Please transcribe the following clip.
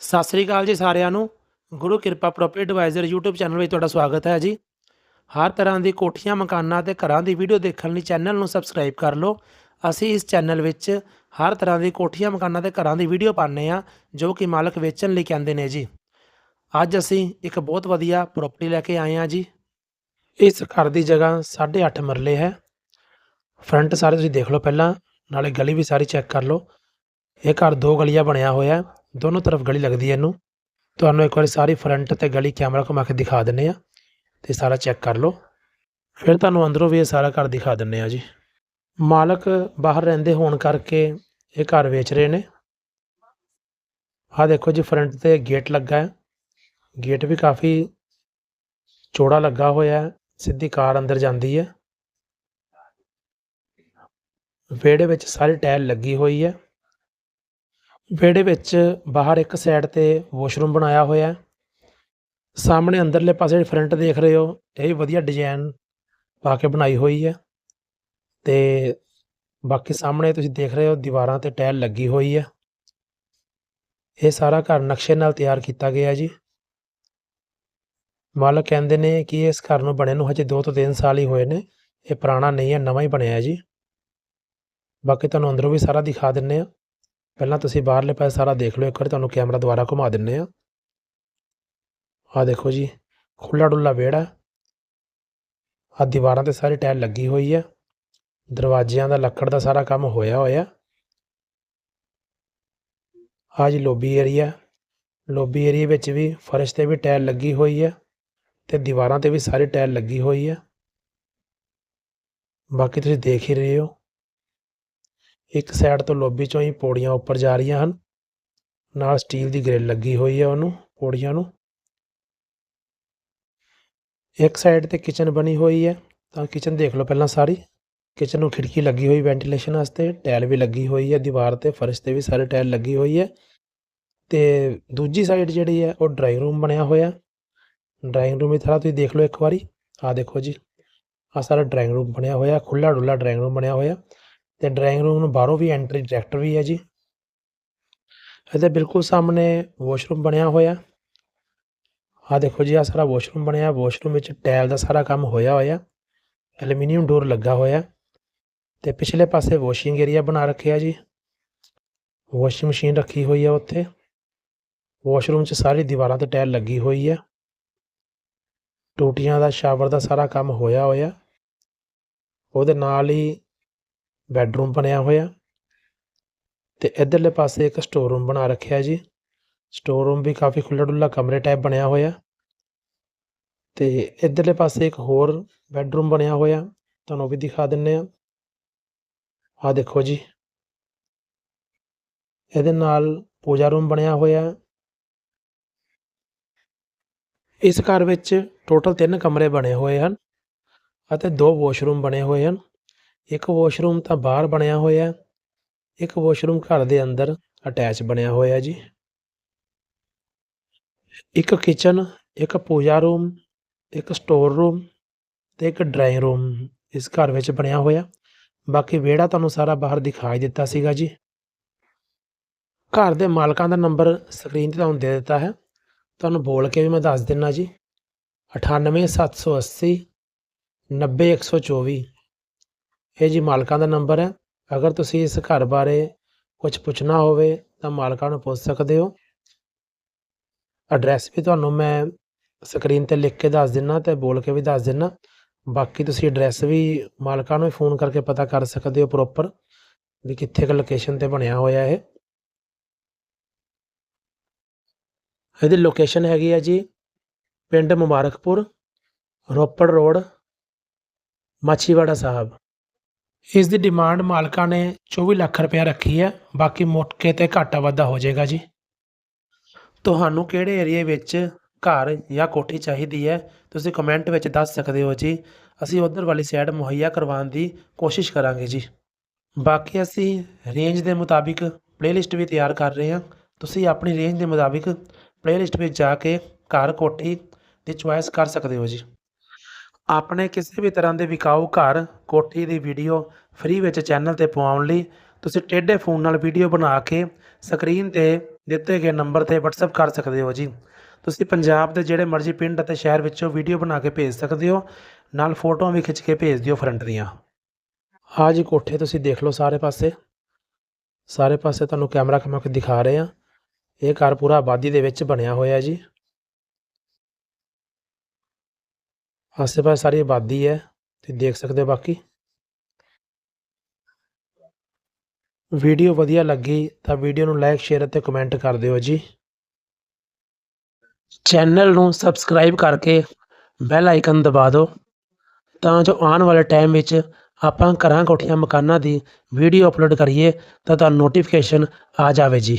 ਸਤਿ ਸ੍ਰੀ ਅਕਾਲ ਜੀ ਸਾਰਿਆਂ ਨੂੰ। ਗੁਰੂ ਕਿਰਪਾ ਪ੍ਰੋਪਰਟੀ ਐਡਵਾਈਜ਼ਰ YouTube ਚੈਨਲ ਵਿੱਚ ਤੁਹਾਡਾ ਸਵਾਗਤ ਹੈ ਜੀ। ਹਰ ਤਰ੍ਹਾਂ ਦੀ ਕੋਠੀਆਂ, ਮਕਾਨਾਂ ਤੇ ਘਰਾਂ ਦੀ ਵੀਡੀਓ ਦੇਖਣ ਲਈ ਚੈਨਲ ਨੂੰ ਸਬਸਕ੍ਰਾਈਬ ਕਰ ਲਓ। ਅਸੀਂ ਇਸ ਚੈਨਲ ਵਿੱਚ ਹਰ ਤਰ੍ਹਾਂ ਦੀ ਕੋਠੀਆਂ, ਮਕਾਨਾਂ ਤੇ ਘਰਾਂ ਦੀ ਵੀਡੀਓ ਪਾਉਂਦੇ ਆ ਜੋ ਕਿ ਮਾਲਕ ਵੇਚਣ ਲਈ ਕਹਿੰਦੇ ਨੇ ਜੀ। ਅੱਜ ਅਸੀਂ ਇੱਕ ਬਹੁਤ ਵਧੀਆ ਪ੍ਰਾਪਰਟੀ ਲੈ ਕੇ ਆਏ ਹਾਂ ਜੀ। ਇਸ ਘਰ ਦੀ ਜਗ੍ਹਾ 8.5 ਮਰਲੇ ਹੈ। ਫਰੰਟ ਸਾਰੇ ਤੁਸੀਂ ਦੇਖ ਲਓ ਪਹਿਲਾਂ, ਨਾਲੇ ਗਲੀ ਵੀ ਸਾਰੀ ਚੈੱਕ ਕਰ ਲਓ। ਇਹ ਘਰ ਦੋ ਗਲੀਆਂ ਬਣਿਆ ਹੋਇਆ ਹੈ। ਦੋਨੋਂ ਤਰਫ ਗਲੀ ਲੱਗਦੀ ਹੈ ਇਹਨੂੰ। ਤੁਹਾਨੂੰ ਇੱਕ ਵਾਰੀ ਸਾਰੀ ਫਰੰਟ ਤੇ ਗਲੀ ਕੈਮਰਾ ਘੁਮਾ ਕੇ ਦਿਖਾ ਦਿੰਨੇ ਆ ਤੇ ਸਾਰਾ ਚੈੱਕ ਕਰ ਲਓ। ਫਿਰ ਤੁਹਾਨੂੰ ਅੰਦਰੋਂ ਵੀ ਇਹ ਸਾਰਾ ਘਰ ਦਿਖਾ ਦਿੰਨੇ ਆ ਜੀ। ਮਾਲਕ ਬਾਹਰ ਰਹਿੰਦੇ ਹੋਣ ਕਰਕੇ ਇਹ ਘਰ ਵੇਚ ਰਹੇ ਨੇ। ਆਹ ਦੇਖੋ ਜੀ ਫਰੰਟ ਤੇ ਗੇਟ ਲੱਗਾ ਹੈ। ਗੇਟ ਵੀ ਕਾਫੀ ਚੌੜਾ ਲੱਗਾ ਹੋਇਆ ਹੈ। ਸਿੱਧੀ ਕਾਰ ਅੰਦਰ ਜਾਂਦੀ ਹੈ। ਵਿਹੜੇ ਵਿੱਚ ਸਾਰੀ ਟਾਇਲ ਲੱਗੀ ਹੋਈ ਹੈ। ਵਿਹੜੇ ਵਿੱਚ ਬਾਹਰ ਇੱਕ ਸਾਈਡ ਤੇ ਵਾਸ਼ਰੂਮ ਬਣਾਇਆ ਹੋਇਆ ਹੈ। ਸਾਹਮਣੇ ਅੰਦਰਲੇ ਪਾਸੇ ਫਰੰਟ ਦੇਖ ਰਹੇ ਹੋ, ਇਹ ਵੀ ਵਧੀਆ ਡਿਜ਼ਾਈਨ ਪਾ ਕੇ ਬਣਾਈ ਹੋਈ ਹੈ। ਤੇ ਬਾਕੀ ਸਾਹਮਣੇ ਤੁਸੀਂ ਦੇਖ ਰਹੇ ਹੋ, ਦੀਵਾਰਾਂ ਤੇ ਟਾਇਲ ਲੱਗੀ ਹੋਈ ਹੈ। ਇਹ ਸਾਰਾ ਘਰ ਨਕਸ਼ੇ ਨਾਲ ਤਿਆਰ ਕੀਤਾ ਗਿਆ ਜੀ। ਮਾਲਕ ਕਹਿੰਦੇ ਨੇ ਕਿ ਇਸ ਘਰ ਨੂੰ ਬਣੇ ਨੂੰ ਹਜੇ 2 ਤੋਂ 3 ਸਾਲ ਹੀ ਹੋਏ ਨੇ, ਇਹ ਪੁਰਾਣਾ ਨਹੀਂ ਹੈ, ਨਵਾਂ ਹੀ ਬਣਿਆ ਹੈ ਜੀ। ਬਾਕੀ ਤੁਹਾਨੂੰ ਅੰਦਰੋਂ ਵੀ ਸਾਰਾ ਦਿਖਾ ਦਿੰਨੇ ਆ ਪਹਿਲਾਂ ਤੁਸੀਂ ਬਾਹਰਲੇ ਪਾਸੇ ਸਾਰਾ ਦੇਖ ਲਓ, ਇੱਕ ਵਾਰ ਤੁਹਾਨੂੰ ਕੈਮਰਾ ਦੁਬਾਰਾ ਘੁਮਾ ਦਿੰਨੇ ਆ। ਆ ਦੇਖੋ ਜੀ ਖੁੱਲਾ ਡੁੱਲਾ ਵਿਹੜਾ ਆ ਦੀਵਾਰਾਂ ਤੇ ਸਾਰੀ ਟਾਇਲ ਲੱਗੀ ਹੋਈ ਆ ਦਰਵਾਜ਼ਿਆਂ ਦਾ ਲੱਕੜ ਦਾ ਸਾਰਾ ਕੰਮ ਹੋਇਆ ਹੋਇਆ। ਆ ਜੀ ਲੋਬੀ ਏਰੀਆ ਲੋਬੀ ਏਰੀਆ ਵਿੱਚ ਵੀ ਫਰਸ਼ ਤੇ ਵੀ ਟਾਇਲ ਲੱਗੀ ਹੋਈ ਹੈ ਤੇ ਦੀਵਾਰਾਂ ਤੇ ਵੀ ਸਾਰੀ ਟਾਇਲ ਲੱਗੀ ਹੋਈ ਹੈ। ਬਾਕੀ ਤੁਸੀਂ ਦੇਖ ਹੀ ਰਹੇ ਹੋ। ਇੱਕ ਸਾਈਡ ਤੋਂ ਲੋਬੀ ਚੋਂ ਹੀ ਪੌੜੀਆਂ ਉੱਪਰ ਜਾ ਰਹੀਆਂ ਹਨ। ਨਾਲ ਸਟੀਲ ਦੀ ਗ੍ਰਿਲ ਲੱਗੀ ਹੋਈ ਹੈ ਉਹਨੂੰ, ਪੌੜੀਆਂ ਨੂੰ। ਇੱਕ ਸਾਈਡ ਤੇ ਕਿਚਨ ਬਣੀ ਹੋਈ ਹੈ। ਤਾਂ ਕਿਚਨ ਦੇਖ ਲਓ ਪਹਿਲਾਂ ਸਾਰੀ। ਕਿਚਨ ਨੂੰ ਖਿੜਕੀ ਲੱਗੀ ਹੋਈ ਵੈਂਟੀਲੇਸ਼ਨ ਵਾਸਤੇ ਟਾਇਲ ਵੀ ਲੱਗੀ ਹੋਈ ਹੈ, ਦੀਵਾਰ ਤੇ ਫਰਸ਼ ਤੇ ਵੀ ਸਾਰੇ ਟਾਇਲ ਲੱਗੀ ਹੋਈ ਹੈ। ਤੇ ਦੂਜੀ ਸਾਈਡ ਜਿਹੜੀ ਹੈ, ਉਹ ਡਰਾਇੰਗ ਰੂਮ ਬਣਿਆ ਹੋਇਆ। ਡਰਾਇੰਗ ਰੂਮ ਵੀ ਥੋੜਾ ਤੁਸੀਂ ਦੇਖ ਲਓ ਇੱਕ ਵਾਰੀ। ਆ ਦੇਖੋ ਜੀ ਆ ਸਾਰਾ ਡਰਾਇੰਗ ਰੂਮ ਬਣਿਆ ਹੋਇਆ ਖੁੱਲਾ ਡੁੱਲਾ ਡਰਾਇੰਗ ਰੂਮ ਬਣਿਆ ਹੋਇਆ। ਤੇ ਡਰਾਇੰਗ ਰੂਮ ਨੂੰ ਬਾਹਰੋਂ ਵੀ ਐਂਟਰੀ ਡਾਇਰੈਕਟਰ ਵੀ ਹੈ ਜੀ। ਇਹਦੇ ਬਿਲਕੁਲ ਸਾਹਮਣੇ ਵਾਸ਼ਰੂਮ ਬਣਿਆ ਹੋਇਆ। ਆ ਦੇਖੋ ਜੀ ਆ ਸਾਰਾ ਵਾਸ਼ਰੂਮ ਬਣਿਆ। ਵਾਸ਼ਰੂਮ ਵਿੱਚ ਟਾਇਲ ਦਾ ਸਾਰਾ ਕੰਮ ਹੋਇਆ ਹੋਇਆ। ਐਲੂਮੀਨੀਅਮ ਡੋਰ ਲੱਗਾ ਹੋਇਆ। ਤੇ ਪਿਛਲੇ ਪਾਸੇ ਵਾਸ਼ਿੰਗ ਏਰੀਆ ਬਣਾ ਰੱਖਿਆ ਜੀ। ਵਾਸ਼ਿੰਗ ਮਸ਼ੀਨ ਰੱਖੀ ਹੋਈ ਹੈ ਉੱਥੇ। ਵਾਸ਼ਰੂਮ 'ਚ ਸਾਰੀ ਦੀਵਾਰਾਂ ਤੇ ਟਾਇਲ ਲੱਗੀ ਹੋਈ ਹੈ ਟੂਟੀਆਂ ਦਾ, ਸ਼ਾਵਰ ਦਾ ਸਾਰਾ ਕੰਮ ਹੋਇਆ ਹੋਇਆ। ਉਹਦੇ ਨਾਲ ਹੀ ਬੈੱਡਰੂਮ ਬਣਿਆ ਹੋਇਆ। ਤੇ ਇਧਰਲੇ ਪਾਸੇ ਇੱਕ ਸਟੋਰ ਰੂਮ ਬਣਾ ਰੱਖਿਆ ਜੀ। ਸਟੋਰ ਰੂਮ ਵੀ ਕਾਫੀ ਖੁੱਲ੍ਹਾ ਡੁੱਲਾ ਕਮਰੇ ਟਾਈਪ ਬਣਿਆ ਹੋਇਆ। ਤੇ ਇਧਰਲੇ ਪਾਸੇ ਇੱਕ ਹੋਰ ਬੈੱਡਰੂਮ ਬਣਿਆ ਹੋਇਆ। ਤੁਹਾਨੂੰ ਵੀ ਦਿਖਾ ਦਿੰਨੇ ਆ। ਆ ਦੇਖੋ ਜੀ। ਇਹਦੇ ਨਾਲ ਪੂਜਾ ਰੂਮ ਬਣਿਆ ਹੋਇਆ। ਇਸ ਘਰ ਵਿੱਚ ਟੋਟਲ 3 ਕਮਰੇ ਬਣੇ ਹੋਏ ਹਨ ਅਤੇ ਦੋ ਵਾਸ਼ਰੂਮ ਬਣੇ ਹੋਏ ਹਨ। ਇੱਕ ਵਾਸ਼ਰੂਮ ਤਾਂ ਬਾਹਰ ਬਣਿਆ ਹੋਇਆ ਇੱਕ ਵਾਸ਼ਰੂਮ ਘਰ ਦੇ ਅੰਦਰ ਅਟੈਚ ਬਣਿਆ ਹੋਇਆ ਜੀ। ਇੱਕ ਕਿਚਨ ਇੱਕ ਪੂਜਾ ਰੂਮ ਇੱਕ ਸਟੋਰ ਰੂਮ ਤੇ ਇੱਕ ਡਰਾਇੰਗ ਰੂਮ ਇਸ ਘਰ ਵਿੱਚ ਬਣਿਆ ਹੋਇਆ। ਬਾਕੀ ਵਿਹੜਾ ਤੁਹਾਨੂੰ ਸਾਰਾ ਬਾਹਰ ਦਿਖਾਈ ਦਿੱਤਾ ਸੀਗਾ ਜੀ। ਘਰ ਦੇ ਮਾਲਕਾਂ ਦਾ ਨੰਬਰ ਸਕਰੀਨ ਤੇ ਤੁਹਾਨੂੰ ਦੇ ਦਿੱਤਾ ਹੈ। ਤੁਹਾਨੂੰ ਬੋਲ ਕੇ ਵੀ ਮੈਂ ਦੱਸ ਦਿੰਨਾ ਜੀ। 98780 90124 ਇਹ ਜੀ ਮਾਲਕਾਂ ਦਾ ਨੰਬਰ ਹੈ। ਅਗਰ ਤੁਸੀਂ ਇਸ ਘਰ ਬਾਰੇ ਕੁਝ ਪੁੱਛਣਾ ਹੋਵੇ ਤਾਂ ਮਾਲਕਾਂ ਨੂੰ ਪੁੱਛ ਸਕਦੇ ਹੋ। ਐਡਰੈਸ ਵੀ ਤੁਹਾਨੂੰ ਮੈਂ ਸਕਰੀਨ ਤੇ ਲਿਖ ਕੇ ਦੱਸ ਦਿੰਨਾ ਤੇ ਬੋਲ ਕੇ ਵੀ ਦੱਸ ਦਿੰਨਾ। ਬਾਕੀ ਤੁਸੀਂ ਐਡਰੈਸ ਵੀ ਮਾਲਕਾਂ ਨੂੰ ਫੋਨ ਕਰਕੇ ਪਤਾ ਕਰ ਸਕਦੇ ਹੋ ਪ੍ਰੋਪਰ ਵੀ ਕਿੱਥੇ ਕ ਲੋਕੇਸ਼ਨ ਤੇ ਬਣਿਆ ਹੋਇਆ ਇਹ। ਇਹਦੀ ਲੋਕੇਸ਼ਨ ਹੈਗੀ ਹੈ ਜੀ ਪਿੰਡ ਮੁਬਾਰਕਪੁਰ, ਰੋਪੜ ਰੋਡ ਮਾਛੀਵਾੜਾ ਸਾਹਿਬ। ਇਸ ਦੀ ਡਿਮਾਂਡ ਮਾਲਕਾਂ ਨੇ 24 ਲੱਖ ਰੁਪਏ ਰੱਖੀ ਹੈ। ਬਾਕੀ ਮੌਕੇ ਤੇ ਘਾਟਾ ਵਾਧਾ ਹੋ ਜਾਏਗਾ ਜੀ। ਤੁਹਾਨੂੰ ਕਿਹੜੇ ਏਰੀਏ ਵਿੱਚ ਘਰ ਜਾਂ ਕੋਠੀ ਚਾਹੀਦੀ ਹੈ, ਤੁਸੀਂ ਕਮੈਂਟ ਵਿੱਚ ਦੱਸ ਸਕਦੇ ਹੋ ਜੀ। ਅਸੀਂ ਉਧਰ ਵਾਲੀ ਸਾਈਡ ਮੁਹੱਈਆ ਕਰਵਾਉਣ ਦੀ ਕੋਸ਼ਿਸ਼ ਕਰਾਂਗੇ ਜੀ। ਬਾਕੀ ਅਸੀਂ ਰੇਂਜ ਦੇ ਮੁਤਾਬਿਕ ਪਲੇਲਿਸਟ ਵੀ ਤਿਆਰ ਕਰ ਰਹੇ ਹਾਂ। ਤੁਸੀਂ ਆਪਣੀ ਰੇਂਜ ਦੇ ਮੁਤਾਬਿਕ ਪਲੇਲਿਸਟ ਵਿੱਚ ਜਾ ਕੇ ਘਰ ਕੋਠੀ ਦੀ ਚੁਆਇਸ ਕਰ ਸਕਦੇ ਹੋ ਜੀ। ਆਪਣੇ ਕਿਸੇ ਵੀ ਤਰ੍ਹਾਂ ਦੇ ਵਿਕਾਊ ਘਰ, ਕੋਠੀ ਦੀ ਵੀਡੀਓ ਫ੍ਰੀ ਵਿੱਚ ਚੈਨਲ ਤੇ ਪਵਾਉਣ ਲਈ ਤੁਸੀਂ ਟੇਢੇ ਫੋਨ ਨਾਲ ਵੀਡੀਓ ਬਣਾ ਕੇ ਸਕਰੀਨ ਤੇ ਦਿੱਤੇ ਗਏ ਨੰਬਰ ਤੇ WhatsApp ਕਰ ਸਕਦੇ ਹੋ ਜੀ। ਤੁਸੀਂ ਪੰਜਾਬ ਦੇ ਜਿਹੜੇ ਮਰਜ਼ੀ ਪਿੰਡ ਅਤੇ ਸ਼ਹਿਰ ਵਿੱਚੋਂ ਵੀਡੀਓ ਬਣਾ ਕੇ ਭੇਜ ਸਕਦੇ ਹੋ, ਨਾਲ ਫੋਟੋਆਂ ਵੀ ਖਿੱਚ ਕੇ ਭੇਜ ਦਿਓ ਫਰੰਟ ਦੀਆਂ। ਆਹ ਜੀ ਕੋਠੇ ਤੁਸੀਂ ਦੇਖ ਲਓ ਸਾਰੇ ਪਾਸੇ। ਸਾਰੇ ਪਾਸੇ ਤੁਹਾਨੂੰ ਕੈਮਰਾ ਘੁਮਾ ਕੇ ਦਿਖਾ ਰਹੇ ਆ ਇਹ ਘਰ ਪੂਰਾ ਆਬਾਦੀ ਦੇ ਵਿੱਚ ਬਣਿਆ ਹੋਇਆ ਜੀ। ਆਸੇ ਪਾਸੇ ਸਾਰੀ ਆਬਾਦੀ ਹੈ, ਤੁਸੀਂ ਦੇਖ ਸਕਦੇ ਹੋ ਬਾਕੀ। ਵੀਡੀਓ ਵਧੀਆ ਲੱਗੀ ਤਾਂ ਵੀਡੀਓ ਨੂੰ ਲਾਈਕ ਸ਼ੇਅਰ ਅਤੇ ਕਮੈਂਟ ਕਰ ਦਿਓ ਜੀ। ਚੈਨਲ ਨੂੰ ਸਬਸਕ੍ਰਾਈਬ ਕਰਕੇ ਬੈਲ ਆਈਕਨ ਦਬਾ ਦਿਓ ਤਾਂ ਜੋ ਆਉਣ ਵਾਲੇ ਟਾਈਮ ਵਿੱਚ ਆਪਾਂ ਘਰਾਂ ਕੋਠੀਆਂ ਮਕਾਨਾਂ ਦੀ ਵੀਡੀਓ ਅਪਲੋਡ ਕਰੀਏ ਤਾਂ ਤੁਹਾਨੂੰ ਨੋਟੀਫਿਕੇਸ਼ਨ ਆ ਜਾਵੇ ਜੀ।